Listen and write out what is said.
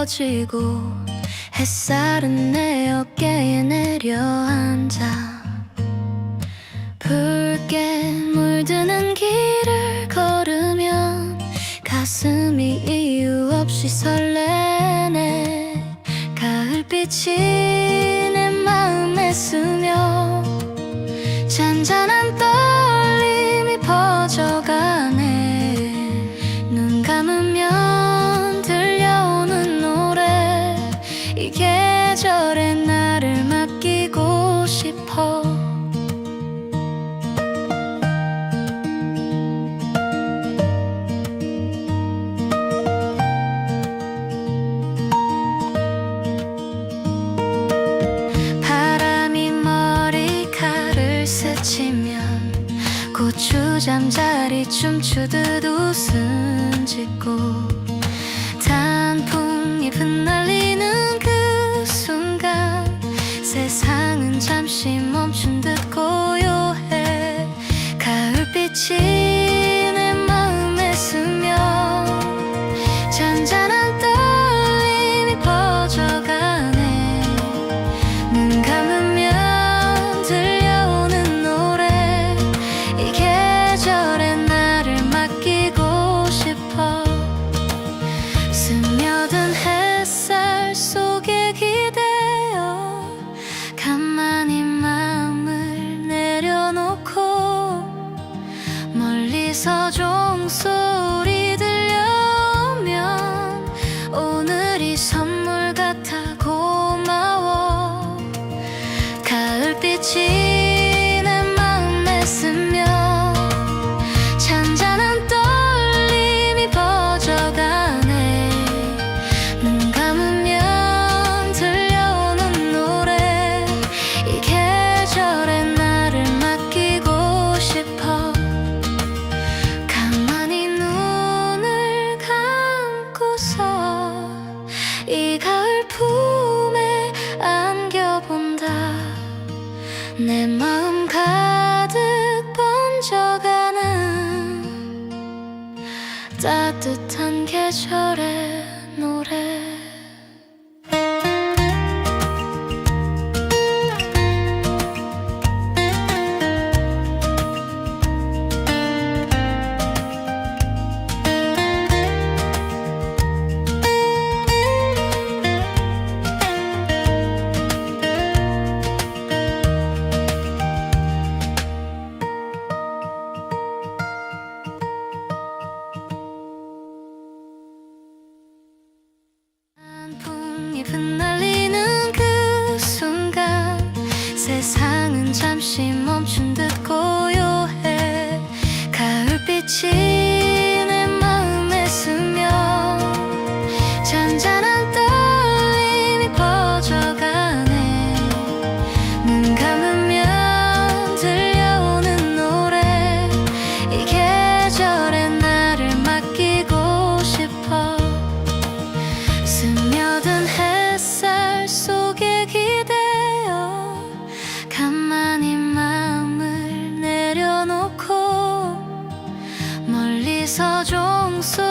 퍼지고 햇살은 내 어깨에 내려앉아 붉게 물드는 길을 걸으면 가슴이 이유 없이 설레네. 가을빛이 내 마음에 스며 주잠자리 춤추듯 웃음 짓고 단풍이 흩날리는 그 순간 세상은 잠시 멈춘 듯 고. 이 가을 품에 안겨본다. 내 마음 가득 번져가는 따뜻한 계절에 그래서 종수